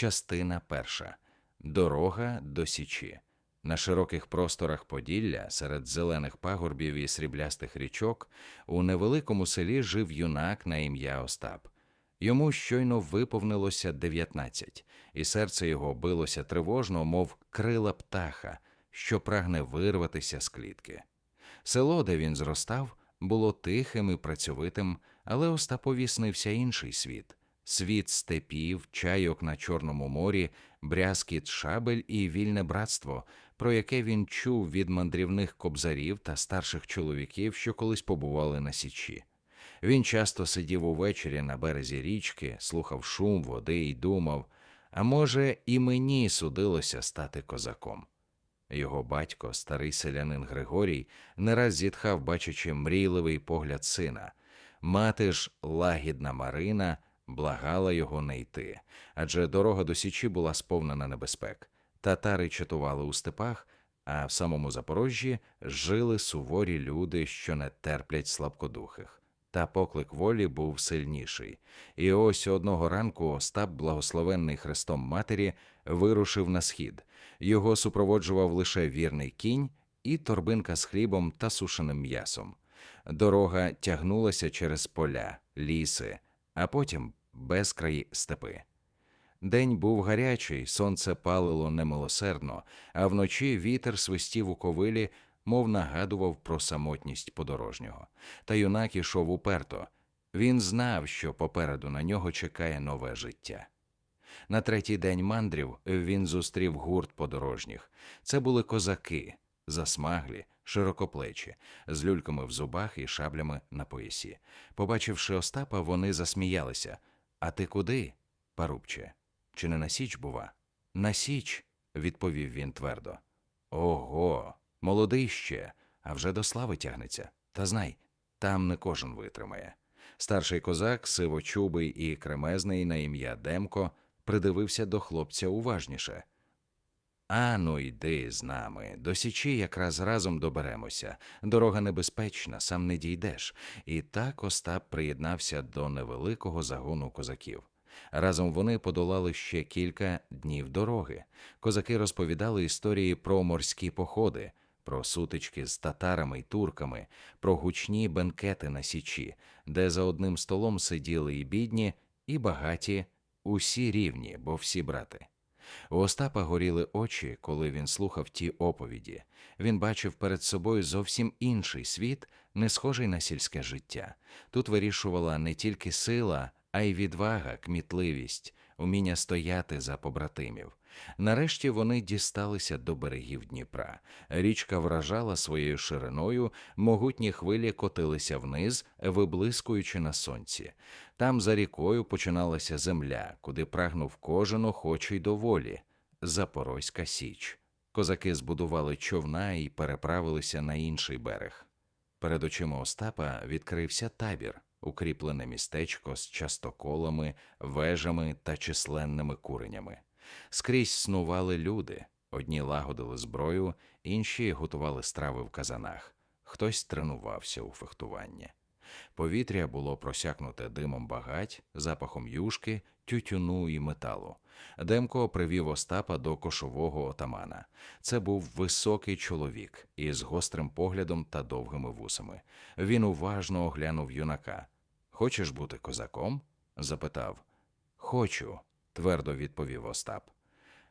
Частина перша Дорога до Січі. На широких просторах Поділля, серед зелених пагорбів і сріблястих річок, у невеликому селі жив юнак на ім'я Остап. Йому щойно виповнилося 19, і серце його билося тривожно, мов крила птаха, що прагне вирватися з клітки. Село, де він зростав, було тихим і працьовитим, але Остапові снився інший світ світ степів, чайок на Чорному морі, брязкіт шабель і вільне братство, про яке він чув від мандрівних кобзарів та старших чоловіків, що колись побували на січі. Він часто сидів увечері на березі річки, слухав шум води і думав, а може, і мені судилося стати козаком. Його батько, старий селянин Григорій, не раз зітхав, бачачи мрійливий погляд сина. Мати ж, лагідна Марина, благала його не йти, адже дорога до Січі була сповнена небезпек. Татари чатували у степах, а в самому Запорожжі жили суворі люди, що не терплять слабкодухих. Та поклик волі був сильніший. І ось одного ранку Остап, благословенний Христом Матері, вирушив на схід. Його супроводжував лише вірний кінь і торбинка з хлібом та сушеним м'ясом. Дорога тягнулася через поля, ліси, а потім безкраї степи. День був гарячий, сонце палило немилосердно, а вночі вітер свистів у ковилі, мов нагадував про самотність подорожнього. Та юнак ішов уперто. Він знав, що попереду на нього чекає нове життя. На третій день мандрів він зустрів гурт подорожніх. Це були козаки, засмаглі, широкоплечі, з люльками в зубах і шаблями на поясі. Побачивши Остапа, вони засміялися. А ти куди, парубче? Чи не на січ, бува? На січ, відповів він твердо. Ого, молодий ще, а вже до слави тягнеться. Та знай, там не кожен витримає. Старший козак, сивочубий і кремезний на ім'я Демко, придивився до хлопця уважніше. Ану, йди з нами, до січі якраз разом доберемося. Дорога небезпечна, сам не дійдеш. І так Остап приєднався до невеликого загону козаків. Разом вони подолали ще кілька днів дороги. Козаки розповідали історії про морські походи, про сутички з татарами й турками, про гучні бенкети на січі, де за одним столом сиділи і бідні, і багаті, усі рівні, бо всі брати. У Остапа горіли очі, коли він слухав ті оповіді. Він бачив перед собою зовсім інший світ, не схожий на сільське життя. Тут вирішувала не тільки сила, а й відвага, кмітливість, уміння стояти за побратимів. Нарешті вони дісталися до берегів Дніпра. Річка вражала своєю шириною, могутні хвилі котилися вниз, виблискуючи на сонці. Там за рікою починалася земля, куди прагнув кожен охочий до волі Запорозька Січ. Козаки збудували човна і переправилися на інший берег. Перед очима Остапа відкрився табір, укріплене містечко з частоколами, вежами та численними куренями. Скрізь снували люди. Одні лагодили зброю, інші готували страви в казанах. Хтось тренувався у фехтуванні. Повітря було просякнуте димом багать, запахом юшки, тютюну і металу. Демко привів Остапа до кошового отамана. Це був високий чоловік із гострим поглядом та довгими вусами. Він уважно оглянув юнака. Хочеш бути козаком? запитав. Хочу, твердо відповів Остап.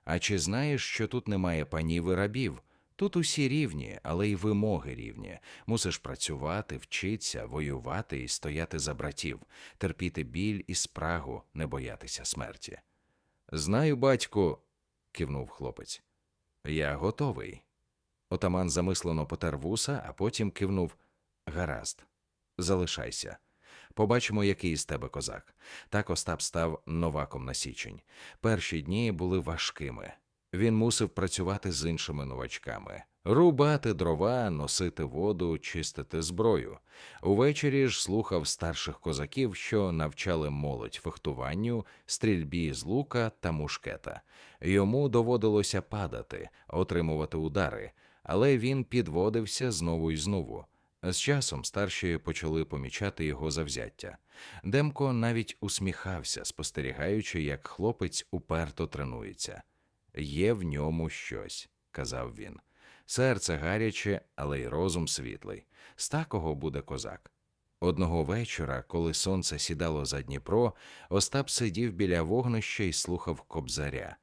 А чи знаєш, що тут немає панів і рабів? Тут усі рівні, але й вимоги рівні. Мусиш працювати, вчитися, воювати і стояти за братів, терпіти біль і спрагу, не боятися смерті. Знаю, батьку, кивнув хлопець. Я готовий. Отаман замислено потер вуса, а потім кивнув Гаразд, залишайся. Побачимо, який з тебе козак. Так Остап став новаком на січень. Перші дні були важкими. Він мусив працювати з іншими новачками, рубати дрова, носити воду, чистити зброю. Увечері ж слухав старших козаків, що навчали молодь фехтуванню, стрільбі з лука та мушкета. Йому доводилося падати, отримувати удари, але він підводився знову і знову. З часом старші почали помічати його завзяття. Демко навіть усміхався, спостерігаючи, як хлопець уперто тренується. Є в ньому щось, казав він. Серце гаряче, але й розум світлий. З такого буде козак. Одного вечора, коли сонце сідало за Дніпро, Остап сидів біля вогнища і слухав кобзаря.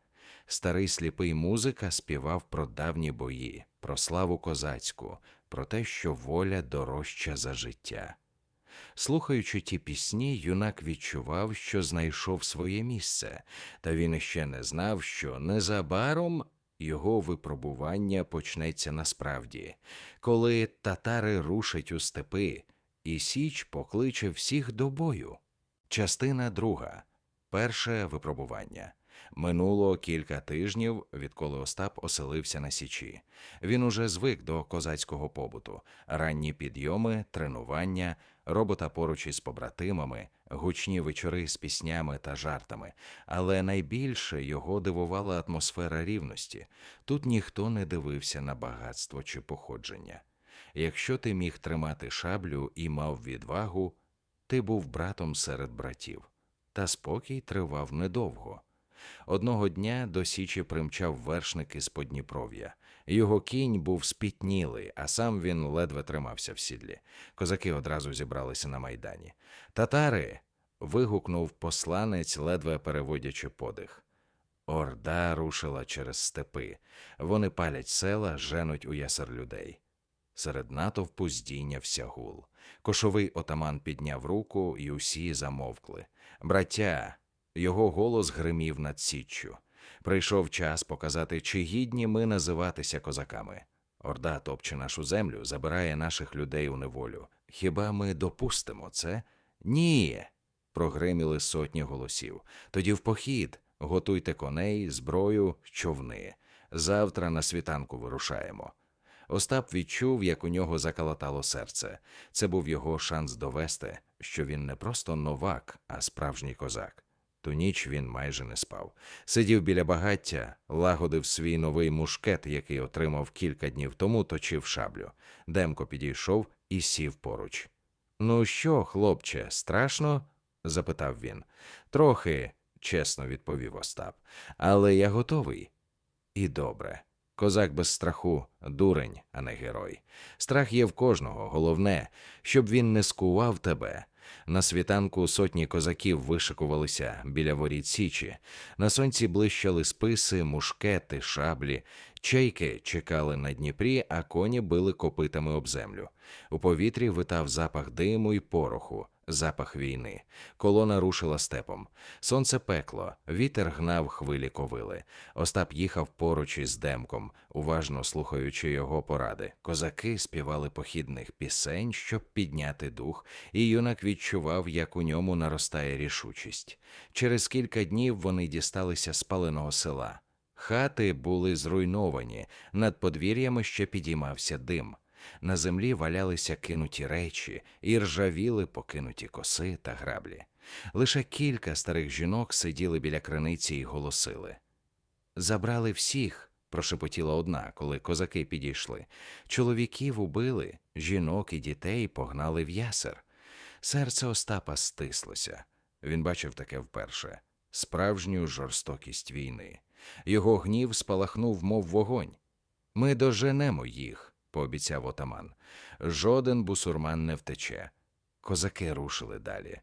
Старий сліпий музика співав про давні бої, про славу козацьку, про те, що воля дорожча за життя. Слухаючи ті пісні, юнак відчував, що знайшов своє місце, та він іще не знав, що незабаром його випробування почнеться насправді, коли татари рушать у степи, і Січ покличе всіх до бою. Частина друга. Перше випробування. Минуло кілька тижнів, відколи Остап оселився на Січі. Він уже звик до козацького побуту, ранні підйоми, тренування, робота поруч із побратимами, гучні вечори з піснями та жартами. Але найбільше його дивувала атмосфера рівності. Тут ніхто не дивився на багатство чи походження. Якщо ти міг тримати шаблю і мав відвагу, ти був братом серед братів. Та спокій тривав недовго. Одного дня до Січі примчав вершник із Подніпров'я. Його кінь був спітнілий, а сам він ледве тримався в сідлі. Козаки одразу зібралися на майдані. Татари. вигукнув посланець, ледве переводячи подих. Орда рушила через степи. Вони палять села, женуть у ясер людей. Серед натовпу здійнявся гул. Кошовий отаман підняв руку, і усі замовкли. Браття, його голос гримів над січчю. Прийшов час показати, чи гідні ми називатися козаками. Орда топче нашу землю, забирає наших людей у неволю. Хіба ми допустимо це? Ні. прогриміли сотні голосів. Тоді в похід. Готуйте коней, зброю, човни. Завтра на світанку вирушаємо. Остап відчув, як у нього закалатало серце. Це був його шанс довести, що він не просто новак, а справжній козак. Ту ніч він майже не спав. Сидів біля багаття, лагодив свій новий мушкет, який отримав кілька днів тому, точив шаблю. Демко підійшов і сів поруч. Ну що, хлопче, страшно? запитав він. Трохи, чесно відповів Остап. Але я готовий. І добре. Козак без страху дурень, а не герой. Страх є в кожного, головне, щоб він не скував тебе. На світанку сотні козаків вишикувалися біля воріт Січі. На сонці блищали списи, мушкети, шаблі. Чайки чекали на Дніпрі, а коні били копитами об землю. У повітрі витав запах диму й пороху, запах війни. Колона рушила степом. Сонце пекло, вітер гнав хвилі ковили. Остап їхав поруч із демком, уважно слухаючи його поради. Козаки співали похідних пісень, щоб підняти дух, і юнак відчував, як у ньому наростає рішучість. Через кілька днів вони дісталися спаленого села. Хати були зруйновані, над подвір'ями ще підіймався дим. На землі валялися кинуті речі і ржавіли покинуті коси та граблі. Лише кілька старих жінок сиділи біля криниці і голосили. Забрали всіх, прошепотіла одна, коли козаки підійшли. Чоловіків убили, жінок і дітей погнали в ясер. Серце Остапа стислося. Він бачив таке вперше справжню жорстокість війни. Його гнів спалахнув, мов вогонь. Ми доженемо їх, пообіцяв отаман. Жоден бусурман не втече. Козаки рушили далі.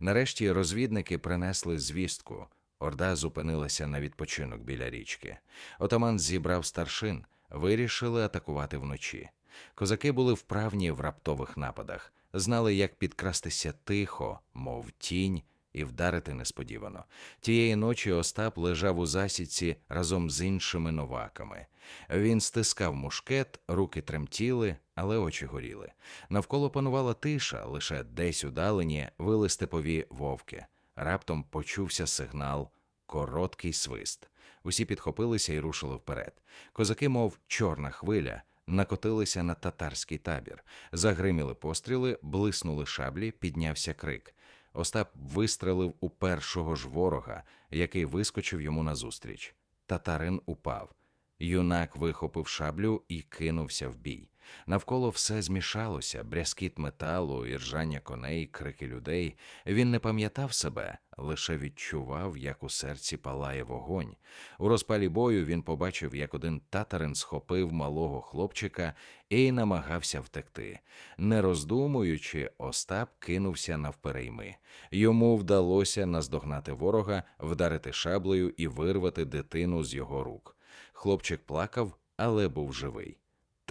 Нарешті розвідники принесли звістку. Орда зупинилася на відпочинок біля річки. Отаман зібрав старшин, вирішили атакувати вночі. Козаки були вправні в раптових нападах, знали, як підкрастися тихо, мов тінь, і вдарити несподівано. Тієї ночі Остап лежав у засідці разом з іншими новаками. Він стискав мушкет, руки тремтіли, але очі горіли. Навколо панувала тиша, лише десь удалені вили степові вовки. Раптом почувся сигнал, короткий свист. Усі підхопилися і рушили вперед. Козаки, мов чорна хвиля, накотилися на татарський табір. Загриміли постріли, блиснули шаблі, піднявся крик. Остап вистрелив у першого ж ворога, який вискочив йому назустріч. Татарин упав. Юнак вихопив шаблю і кинувся в бій. Навколо все змішалося, брязкіт металу, іржання коней, крики людей. Він не пам'ятав себе, лише відчував, як у серці палає вогонь. У розпалі бою він побачив, як один татарин схопив малого хлопчика і намагався втекти. Не роздумуючи, Остап кинувся навперейми. Йому вдалося наздогнати ворога, вдарити шаблею і вирвати дитину з його рук. Хлопчик плакав, але був живий.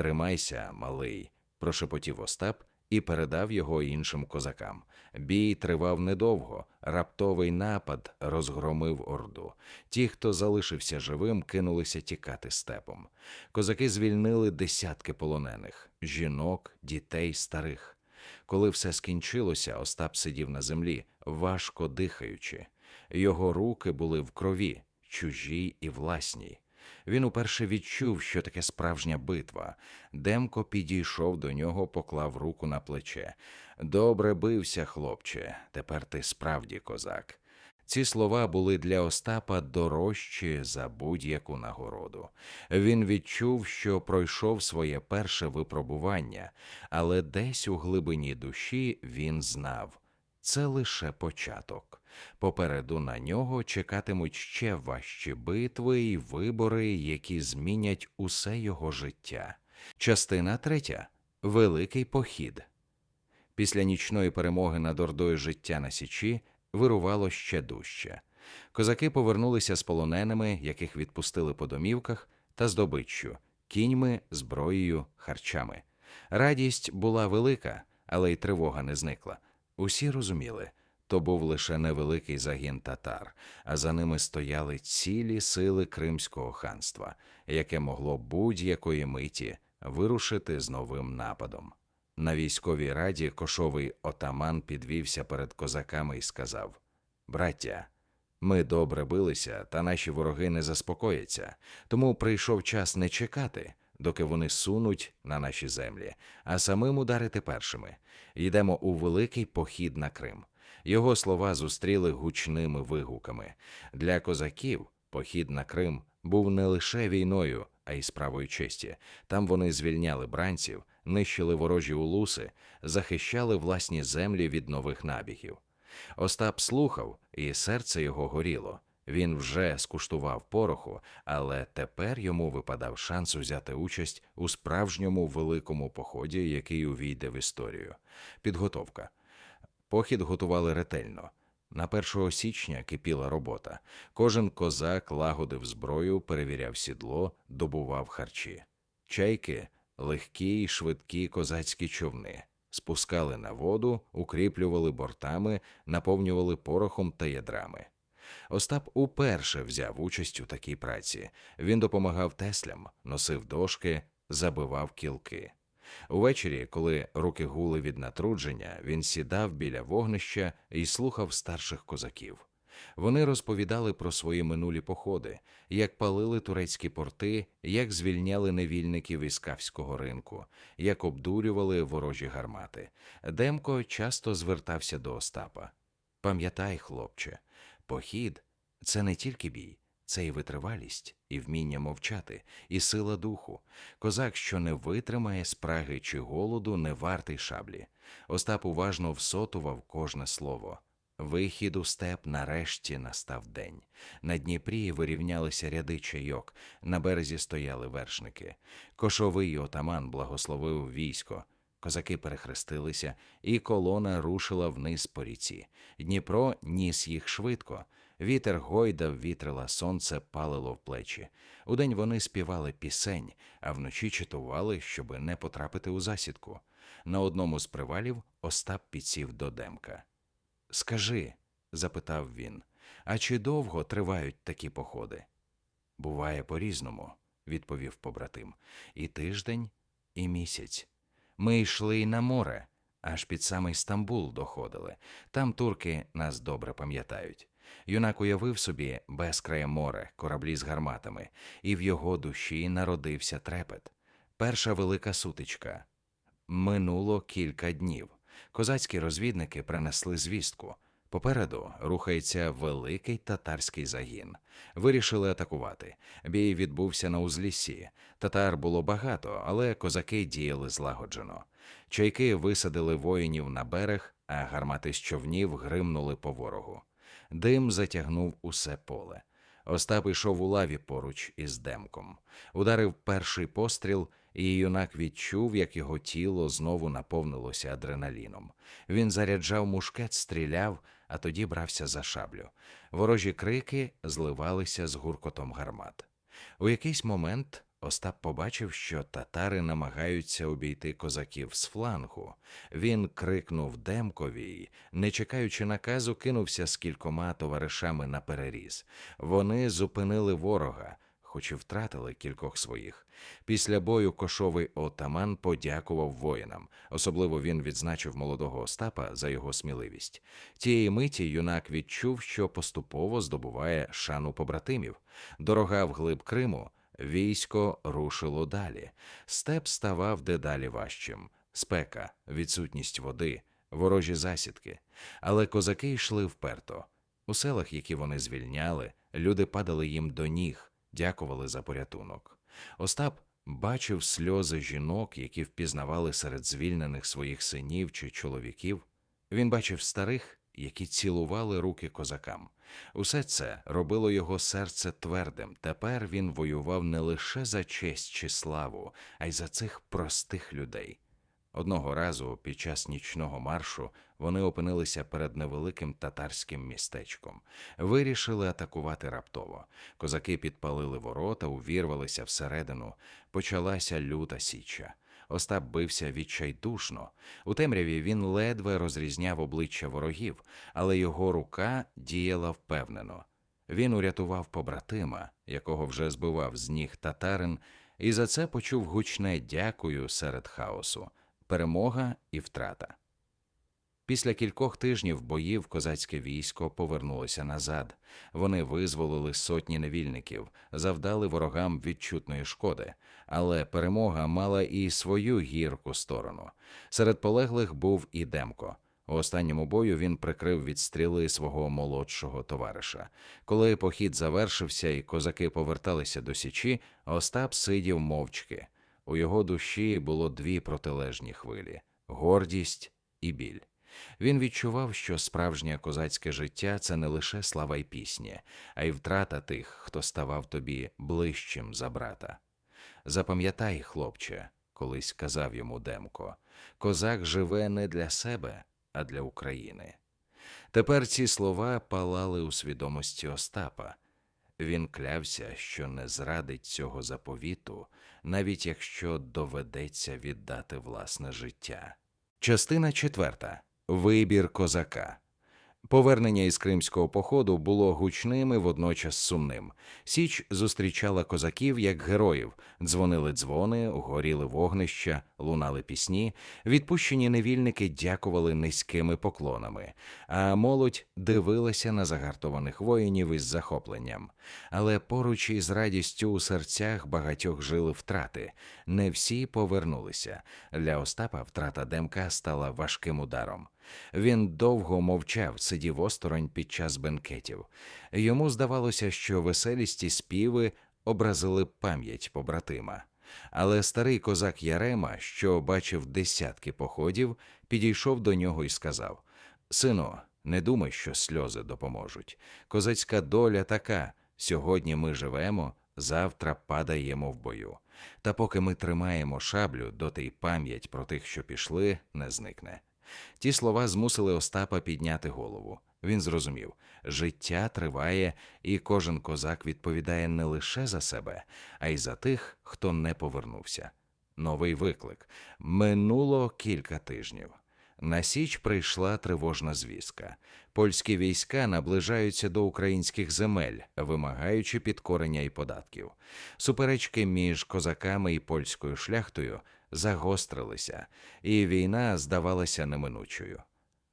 Тримайся, малий, прошепотів Остап і передав його іншим козакам. Бій тривав недовго, раптовий напад розгромив орду. Ті, хто залишився живим, кинулися тікати степом. Козаки звільнили десятки полонених жінок, дітей, старих. Коли все скінчилося, Остап сидів на землі, важко дихаючи. Його руки були в крові, чужій і власній. Він уперше відчув, що таке справжня битва. Демко підійшов до нього, поклав руку на плече. Добре бився, хлопче, тепер ти справді козак. Ці слова були для Остапа дорожчі за будь-яку нагороду. Він відчув, що пройшов своє перше випробування, але десь у глибині душі він знав це лише початок. Попереду на нього чекатимуть ще важчі битви і вибори, які змінять усе його життя. Частина третя Великий похід. Після нічної перемоги над Ордою життя на Січі вирувало ще дужче. Козаки повернулися з полоненими, яких відпустили по домівках, та здобиччю, кіньми, зброєю, харчами. Радість була велика, але й тривога не зникла. Усі розуміли, то був лише невеликий загін татар, а за ними стояли цілі сили Кримського ханства, яке могло будь-якої миті вирушити з новим нападом. На військовій раді кошовий отаман підвівся перед козаками і сказав: Браття, ми добре билися, та наші вороги не заспокояться, тому прийшов час не чекати, доки вони сунуть на наші землі, а самим ударити першими. Йдемо у великий похід на Крим. Його слова зустріли гучними вигуками. Для козаків похід на Крим був не лише війною, а й справою честі. Там вони звільняли бранців, нищили ворожі улуси, захищали власні землі від нових набігів. Остап слухав, і серце його горіло. Він вже скуштував пороху, але тепер йому випадав шанс узяти участь у справжньому великому поході, який увійде в історію. Підготовка. Похід готували ретельно. На 1 січня кипіла робота. Кожен козак лагодив зброю, перевіряв сідло, добував харчі. Чайки легкі й швидкі козацькі човни. Спускали на воду, укріплювали бортами, наповнювали порохом та ядрами. Остап уперше взяв участь у такій праці. Він допомагав теслям, носив дошки, забивав кілки. Увечері, коли руки гули від натрудження, він сідав біля вогнища і слухав старших козаків. Вони розповідали про свої минулі походи, як палили турецькі порти, як звільняли невільників із Кавського ринку, як обдурювали ворожі гармати. Демко часто звертався до Остапа. Пам'ятай, хлопче, похід це не тільки бій, це і витривалість, і вміння мовчати, і сила духу. Козак, що не витримає спраги чи голоду, не вартий шаблі. Остап уважно всотував кожне слово. Вихід у степ нарешті настав день. На Дніпрі вирівнялися ряди чайок, на березі стояли вершники. Кошовий отаман благословив військо. Козаки перехрестилися, і колона рушила вниз по ріці. Дніпро ніс їх швидко. Вітер гойдав, вітрила, сонце палило в плечі. Удень вони співали пісень, а вночі читували, щоби не потрапити у засідку. На одному з привалів Остап підсів до Демка. Скажи, запитав він, а чи довго тривають такі походи? Буває по-різному, відповів побратим. І тиждень, і місяць. Ми йшли й на море, аж під самий Стамбул доходили. Там турки нас добре пам'ятають. Юнак уявив собі безкрає море, кораблі з гарматами, і в його душі народився трепет. Перша велика сутичка. Минуло кілька днів. Козацькі розвідники принесли звістку. Попереду рухається великий татарський загін. Вирішили атакувати. Бій відбувся на узліссі. Татар було багато, але козаки діяли злагоджено. Чайки висадили воїнів на берег, а гармати з човнів гримнули по ворогу. Дим затягнув усе поле. Остап ішов у лаві поруч із демком. Ударив перший постріл, і юнак відчув, як його тіло знову наповнилося адреналіном. Він заряджав мушкет, стріляв, а тоді брався за шаблю. Ворожі крики зливалися з гуркотом гармат. У якийсь момент Остап побачив, що татари намагаються обійти козаків з флангу. Він крикнув Демкові, й, не чекаючи наказу, кинувся з кількома товаришами на переріз. Вони зупинили ворога, хоч і втратили кількох своїх. Після бою кошовий отаман подякував воїнам. Особливо він відзначив молодого Остапа за його сміливість. Тієї миті юнак відчув, що поступово здобуває шану побратимів. Дорога вглиб Криму. Військо рушило далі. Степ ставав дедалі важчим. Спека, відсутність води, ворожі засідки. Але козаки йшли вперто. У селах, які вони звільняли, люди падали їм до ніг, дякували за порятунок. Остап бачив сльози жінок, які впізнавали серед звільнених своїх синів чи чоловіків. Він бачив старих, які цілували руки козакам. Усе це робило його серце твердим. Тепер він воював не лише за честь чи славу, а й за цих простих людей. Одного разу під час нічного маршу вони опинилися перед невеликим татарським містечком, вирішили атакувати раптово. Козаки підпалили ворота, увірвалися всередину. Почалася люта січа. Остап бився відчайдушно. У темряві він ледве розрізняв обличчя ворогів, але його рука діяла впевнено. Він урятував побратима, якого вже збивав з ніг татарин, і за це почув гучне дякую серед хаосу, перемога і втрата. Після кількох тижнів боїв козацьке військо повернулося назад. Вони визволили сотні невільників, завдали ворогам відчутної шкоди, але перемога мала і свою гірку сторону. Серед полеглих був і Демко. У останньому бою він прикрив від стріли свого молодшого товариша. Коли похід завершився і козаки поверталися до січі, Остап сидів мовчки. У його душі було дві протилежні хвилі гордість і біль. Він відчував, що справжнє козацьке життя це не лише слава й пісні, а й втрата тих, хто ставав тобі ближчим за брата. Запам'ятай, хлопче, колись казав йому Демко, козак живе не для себе, а для України. Тепер ці слова палали у свідомості Остапа. Він клявся, що не зрадить цього заповіту, навіть якщо доведеться віддати власне життя. Частина четверта. Вибір козака. Повернення із кримського походу було гучним і водночас сумним. Січ зустрічала козаків як героїв, дзвонили дзвони, горіли вогнища, лунали пісні. Відпущені невільники дякували низькими поклонами, а молодь дивилася на загартованих воїнів із захопленням. Але поруч із радістю у серцях багатьох жили втрати. Не всі повернулися. Для Остапа втрата Демка стала важким ударом. Він довго мовчав, сидів осторонь під час бенкетів. Йому здавалося, що веселість і співи образили пам'ять побратима. Але старий козак Ярема, що бачив десятки походів, підійшов до нього і сказав: Сину, не думай, що сльози допоможуть. Козацька доля така: сьогодні ми живемо, завтра падаємо в бою. Та поки ми тримаємо шаблю, доти й пам'ять про тих, що пішли, не зникне. Ті слова змусили Остапа підняти голову. Він зрозумів, життя триває, і кожен козак відповідає не лише за себе, а й за тих, хто не повернувся. Новий виклик. Минуло кілька тижнів. На Січ прийшла тривожна звістка. Польські війська наближаються до українських земель, вимагаючи підкорення і податків. Суперечки між козаками і польською шляхтою загострилися, і війна здавалася неминучою.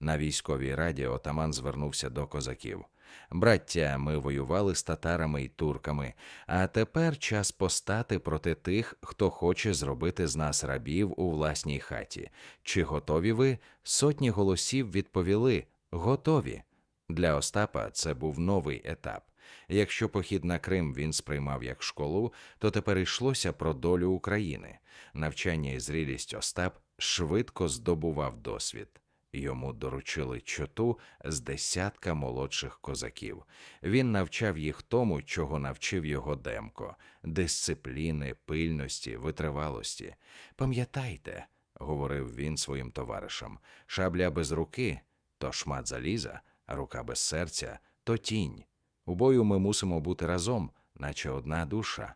На військовій раді отаман звернувся до козаків. Браття, ми воювали з татарами і турками, а тепер час постати проти тих, хто хоче зробити з нас рабів у власній хаті. Чи готові ви? Сотні голосів відповіли готові. Для Остапа це був новий етап. Якщо похід на Крим він сприймав як школу, то тепер йшлося про долю України. Навчання і зрілість Остап швидко здобував досвід. Йому доручили чоту з десятка молодших козаків. Він навчав їх тому, чого навчив його Демко дисципліни, пильності, витривалості. Пам'ятайте, говорив він своїм товаришам, шабля без руки то шмат заліза, а рука без серця то тінь. У бою ми мусимо бути разом, наче одна душа.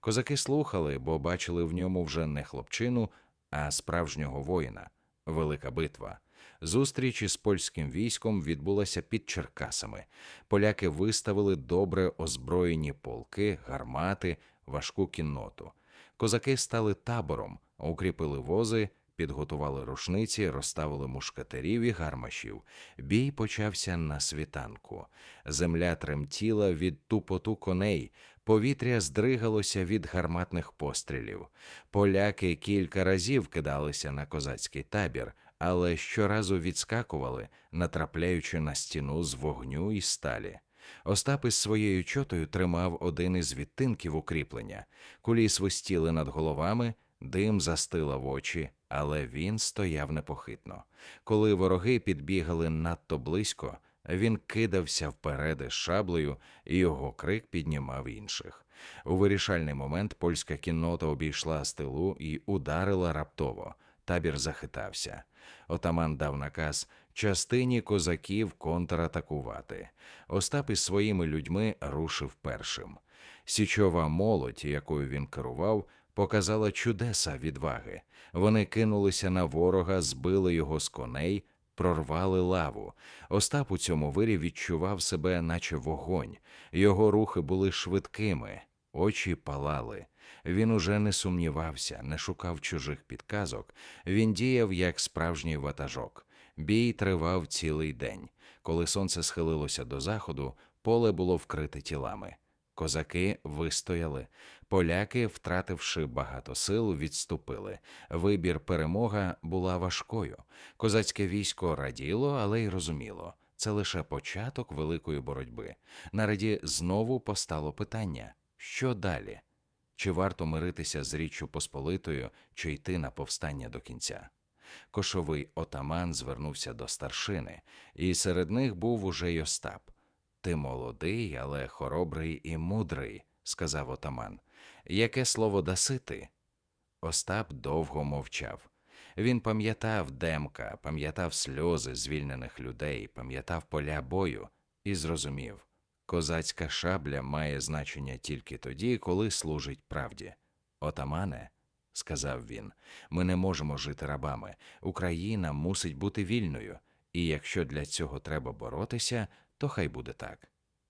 Козаки слухали, бо бачили в ньому вже не хлопчину, а справжнього воїна. Велика битва. Зустріч із польським військом відбулася під Черкасами. Поляки виставили добре озброєні полки, гармати, важку кінноту. Козаки стали табором, укріпили вози, підготували рушниці, розставили мушкетерів і гармашів. Бій почався на світанку. Земля тремтіла від тупоту коней, повітря здригалося від гарматних пострілів. Поляки кілька разів кидалися на козацький табір, але щоразу відскакували, натрапляючи на стіну з вогню і сталі. Остап із своєю чотою тримав один із відтинків укріплення. Кулі свистіли над головами, дим застила в очі, але він стояв непохитно. Коли вороги підбігали надто близько, він кидався вперед із шаблею, і його крик піднімав інших. У вирішальний момент польська кіннота обійшла з тилу і ударила раптово. Табір захитався. Отаман дав наказ частині козаків контратакувати. Остап із своїми людьми рушив першим. Січова молодь, якою він керував, показала чудеса відваги. Вони кинулися на ворога, збили його з коней, прорвали лаву. Остап у цьому вирі відчував себе, наче вогонь. Його рухи були швидкими, очі палали. Він уже не сумнівався, не шукав чужих підказок. Він діяв як справжній ватажок. Бій тривав цілий день. Коли сонце схилилося до заходу, поле було вкрите тілами. Козаки вистояли. Поляки, втративши багато сил, відступили. Вибір перемога була важкою. Козацьке військо раділо, але й розуміло. Це лише початок великої боротьби. На раді знову постало питання: що далі? Чи варто миритися з Річчю Посполитою, чи йти на повстання до кінця? Кошовий отаман звернувся до старшини, і серед них був уже й Остап. Ти молодий, але хоробрий і мудрий, сказав отаман. Яке слово даси ти? Остап довго мовчав. Він пам'ятав Демка, пам'ятав сльози звільнених людей, пам'ятав поля бою і зрозумів козацька шабля має значення тільки тоді, коли служить правді. Отамане, сказав він, ми не можемо жити рабами. Україна мусить бути вільною, і якщо для цього треба боротися, то хай буде так.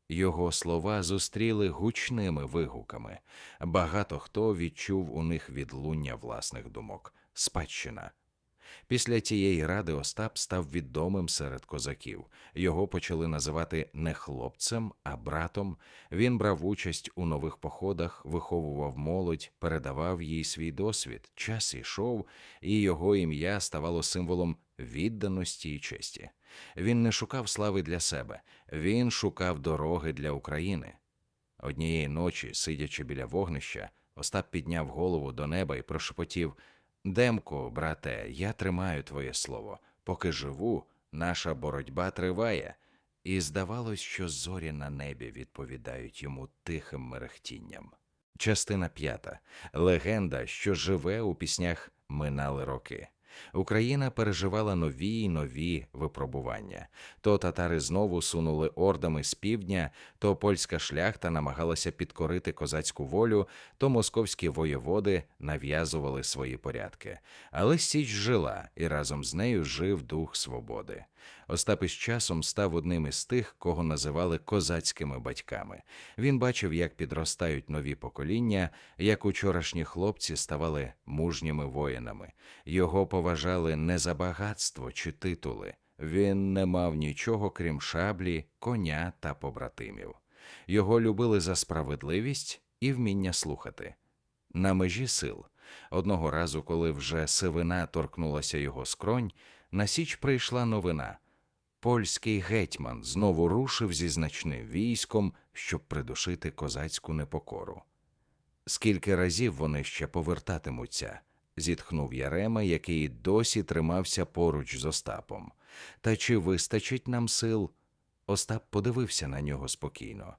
Його слова зустріли гучними вигуками. Багато хто відчув у них відлуння власних думок, спадщина. Після тієї ради Остап став відомим серед козаків. Його почали називати не хлопцем, а братом. Він брав участь у нових походах, виховував молодь, передавав їй свій досвід. Час ішов, і його ім'я ставало символом відданості і честі. Він не шукав слави для себе, він шукав дороги для України. Однієї ночі, сидячи біля вогнища, Остап підняв голову до неба і прошепотів Демко, брате, я тримаю твоє слово. Поки живу, наша боротьба триває. І здавалось, що зорі на небі відповідають йому тихим мерехтінням. Частина п'ята легенда, що живе у піснях минали роки. Україна переживала нові й нові випробування. То татари знову сунули ордами з півдня, то польська шляхта намагалася підкорити козацьку волю, то московські воєводи нав'язували свої порядки. Але Січ жила, і разом з нею жив дух свободи. Остап із часом став одним із тих, кого називали козацькими батьками. Він бачив, як підростають нові покоління, як учорашні хлопці ставали мужніми воїнами. Його поважали не за багатство чи титули. Він не мав нічого крім шаблі, коня та побратимів. Його любили за справедливість і вміння слухати. На межі сил. Одного разу, коли вже сивина торкнулася його скронь, на січ прийшла новина. польський гетьман знову рушив зі значним військом, щоб придушити козацьку непокору. Скільки разів вони ще повертатимуться? зітхнув Ярема, який досі тримався поруч з Остапом. Та чи вистачить нам сил? Остап подивився на нього спокійно.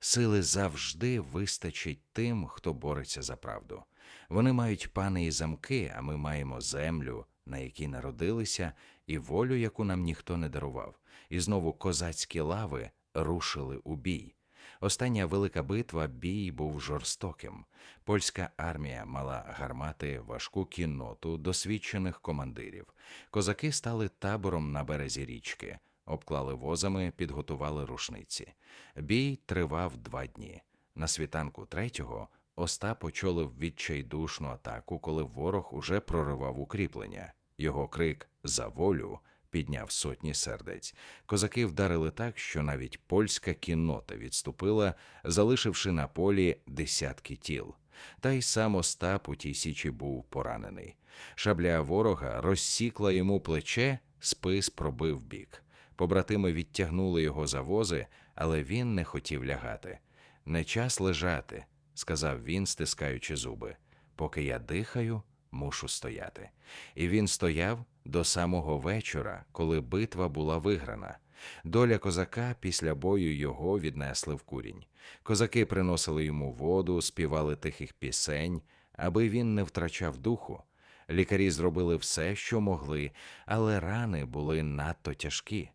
Сили завжди вистачить тим, хто бореться за правду. Вони мають пани і замки, а ми маємо землю, на якій народилися, і волю, яку нам ніхто не дарував. І знову козацькі лави рушили у бій. Остання велика битва бій був жорстоким. Польська армія мала гармати, важку кінноту, досвідчених командирів. Козаки стали табором на березі річки, обклали возами, підготували рушниці. Бій тривав два дні. На світанку третього Остап очолив відчайдушну атаку, коли ворог уже проривав укріплення. Його крик за волю підняв сотні сердець. Козаки вдарили так, що навіть польська кіннота відступила, залишивши на полі десятки тіл. Та й сам Остап у тій січі був поранений. Шабля ворога розсікла йому плече, спис пробив бік. Побратими відтягнули його за вози, але він не хотів лягати. Не час лежати, сказав він, стискаючи зуби. Поки я дихаю, мушу стояти. І він стояв до самого вечора, коли битва була виграна. Доля козака після бою його віднесли в курінь. Козаки приносили йому воду, співали тихих пісень, аби він не втрачав духу. Лікарі зробили все, що могли, але рани були надто тяжкі.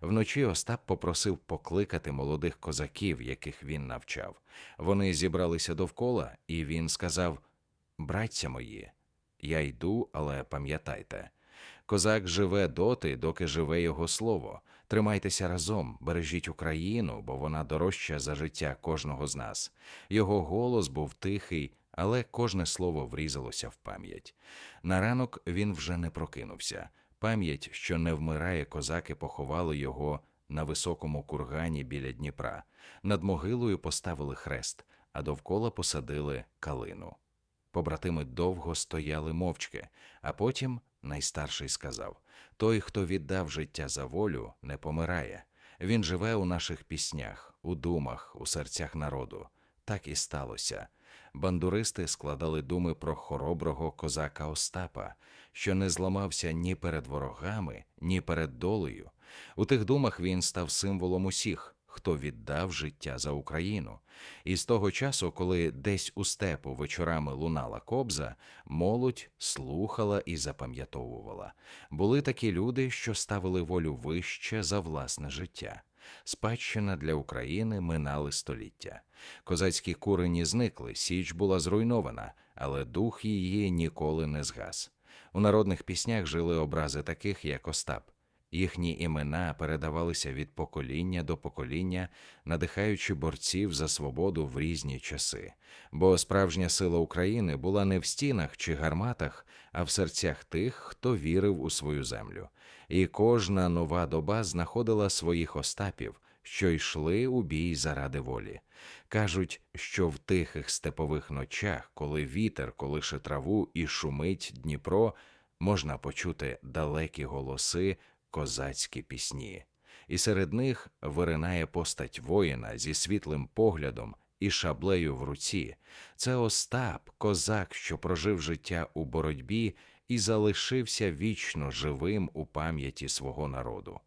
Вночі Остап попросив покликати молодих козаків, яких він навчав. Вони зібралися довкола, і він сказав: Братця мої, я йду, але пам'ятайте. Козак живе доти, доки живе його слово. Тримайтеся разом, бережіть Україну, бо вона дорожча за життя кожного з нас. Його голос був тихий, але кожне слово врізалося в пам'ять. На ранок він вже не прокинувся. Пам'ять, що не вмирає, козаки поховали його на високому кургані біля Дніпра. Над могилою поставили хрест, а довкола посадили калину. Побратими довго стояли мовчки, а потім найстарший сказав: Той, хто віддав життя за волю, не помирає. Він живе у наших піснях, у думах, у серцях народу. Так і сталося. Бандуристи складали думи про хороброго козака Остапа, що не зламався ні перед ворогами, ні перед долею. У тих думах він став символом усіх, хто віддав життя за Україну. І з того часу, коли десь у степу вечорами лунала кобза, молодь слухала і запам'ятовувала. Були такі люди, що ставили волю вище за власне життя. Спадщина для України минали століття. Козацькі курені зникли, січ була зруйнована, але дух її ніколи не згас. У народних піснях жили образи таких, як Остап. Їхні імена передавалися від покоління до покоління, надихаючи борців за свободу в різні часи. Бо справжня сила України була не в стінах чи гарматах, а в серцях тих, хто вірив у свою землю. І кожна нова доба знаходила своїх остапів, що йшли у бій заради волі. Кажуть, що в тихих степових ночах, коли вітер колише траву і шумить Дніпро, можна почути далекі голоси козацькі пісні, і серед них виринає постать воїна зі світлим поглядом і шаблею в руці. Це Остап, козак, що прожив життя у боротьбі і залишився вічно живим у пам'яті свого народу.